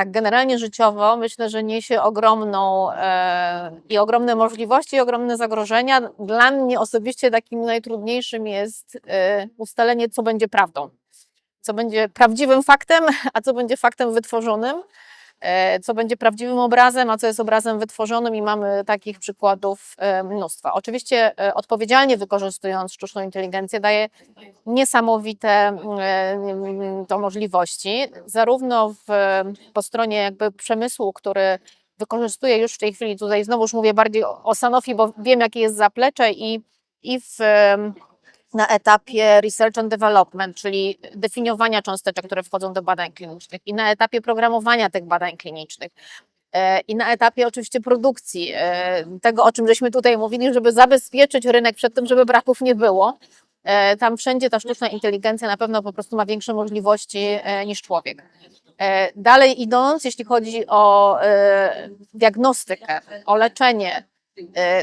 tak generalnie życiowo myślę, że niesie ogromną e, i ogromne możliwości, i ogromne zagrożenia. Dla mnie osobiście takim najtrudniejszym jest e, ustalenie, co będzie prawdą. Co będzie prawdziwym faktem, a co będzie faktem wytworzonym. E, co będzie prawdziwym obrazem, a co jest obrazem wytworzonym, i mamy takich przykładów e, mnóstwa. Oczywiście, e, odpowiedzialnie wykorzystując sztuczną inteligencję, daje niesamowite to możliwości, zarówno w, po stronie jakby przemysłu, który wykorzystuje już w tej chwili, tutaj znowuż mówię bardziej o, Sanofi, bo wiem, jakie jest zaplecze i, i w, na etapie research and development, czyli definiowania cząsteczek, które wchodzą do badań klinicznych i na etapie programowania tych badań klinicznych. e, I na etapie oczywiście produkcji, e, tego o czym żeśmy tutaj mówili, żeby zabezpieczyć rynek przed tym, żeby braków nie było. E, Tam wszędzie ta sztuczna inteligencja na pewno po prostu ma większe możliwości niż człowiek. Dalej idąc, jeśli chodzi o diagnostykę, o leczenie,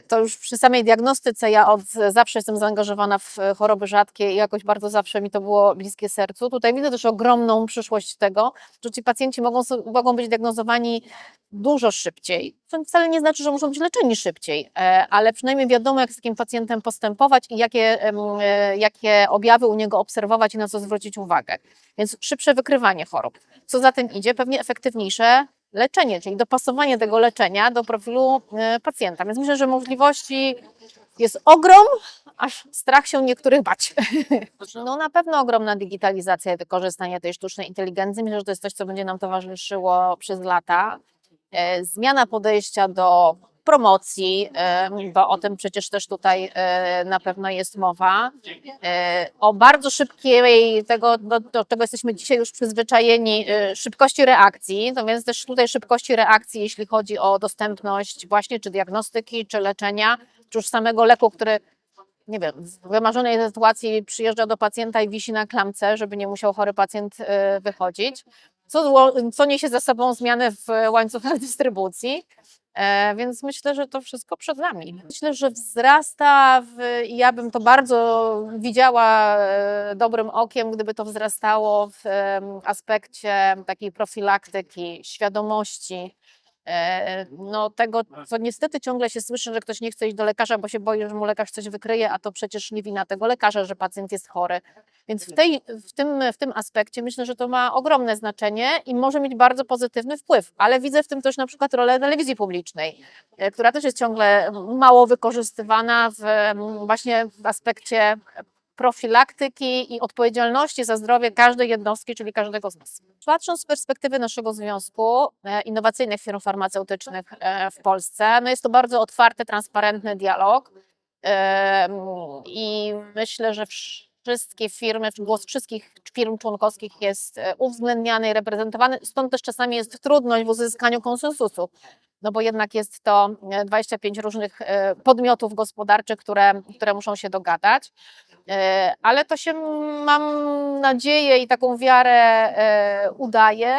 to już przy samej diagnostyce ja od zawsze jestem zaangażowana w e, choroby rzadkie i jakoś bardzo zawsze mi to było bliskie sercu. Tutaj widzę też ogromną przyszłość tego, że ci pacjenci mogą, mogą być diagnozowani dużo szybciej. To wcale nie znaczy, że muszą być leczeni szybciej, e, ale przynajmniej wiadomo, jak z takim pacjentem postępować i jakie, e, jakie objawy u niego obserwować i na co zwrócić uwagę. Więc szybsze wykrywanie chorób. Co za tym idzie, pewnie efektywniejsze leczenie, czyli dopasowanie tego leczenia do profilu e, pacjenta. Więc myślę, że możliwości jest ogrom, aż strach się niektórych bać. No na pewno ogromna digitalizacja i wykorzystanie tej sztucznej inteligencji. Myślę, że to jest coś, co będzie nam towarzyszyło przez lata. E, Zmiana podejścia do promocji, e, bo o tym przecież też tutaj e, na pewno jest mowa. E, O bardzo szybkiej, tego, do, do czego jesteśmy dzisiaj już przyzwyczajeni, szybkości reakcji, no więc też tutaj szybkości reakcji, jeśli chodzi o dostępność właśnie czy diagnostyki, czy leczenia, czy już samego leku, który nie wiem, w wymarzonej sytuacji przyjeżdża do pacjenta i wisi na klamce, żeby nie musiał chory pacjent wychodzić, co, co niesie ze sobą zmiany w łańcuchach dystrybucji. E, Więc myślę, że to wszystko przed nami. Myślę, że wzrasta, w, ja bym to bardzo widziała e, dobrym okiem, gdyby to wzrastało w aspekcie takiej profilaktyki, świadomości, no, tego, co niestety ciągle się słyszy, że ktoś nie chce iść do lekarza, bo się boi, że mu lekarz coś wykryje, a to przecież nie wina tego lekarza, że pacjent jest chory. Więc w, tej, w, tym, w tym aspekcie myślę, że to ma ogromne znaczenie i może mieć bardzo pozytywny wpływ, ale widzę w tym też na przykład rolę telewizji publicznej, e, która też jest ciągle mało wykorzystywana w, mm, właśnie w aspekcie profilaktyki i odpowiedzialności za zdrowie każdej jednostki, czyli każdego z nas. Patrząc z perspektywy naszego związku e, innowacyjnych firm farmaceutycznych e, w Polsce, no jest to bardzo otwarty, transparentny dialog Em, i myślę, że wszystkie firmy, głos wszystkich firm członkowskich jest e, uwzględniany i reprezentowany, stąd też czasami jest trudność w uzyskaniu konsensusu, no bo jednak jest to e, 25 różnych e, podmiotów gospodarczych, które, które muszą się dogadać. E, ale to się, mam nadzieję i taką wiarę e, udaje.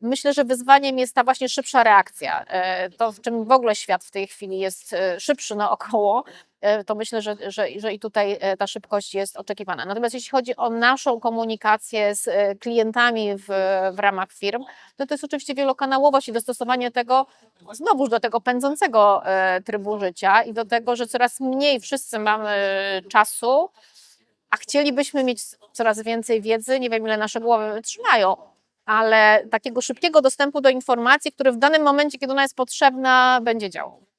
Myślę, że wyzwaniem jest ta właśnie szybsza reakcja. E, To, w czym w ogóle świat w tej chwili jest szybszy naokoło, to myślę, że, że, że i tutaj e, ta szybkość jest oczekiwana. Natomiast jeśli chodzi o naszą komunikację z e, klientami w, w ramach firm, no to jest oczywiście wielokanałowość i dostosowanie tego znowuż do tego pędzącego e, trybu życia i do tego, że coraz mniej wszyscy mamy czasu, a chcielibyśmy mieć coraz więcej wiedzy. Nie wiem, ile nasze głowy wytrzymają, ale takiego szybkiego dostępu do informacji, który w danym momencie, kiedy ona jest potrzebna, będzie działał.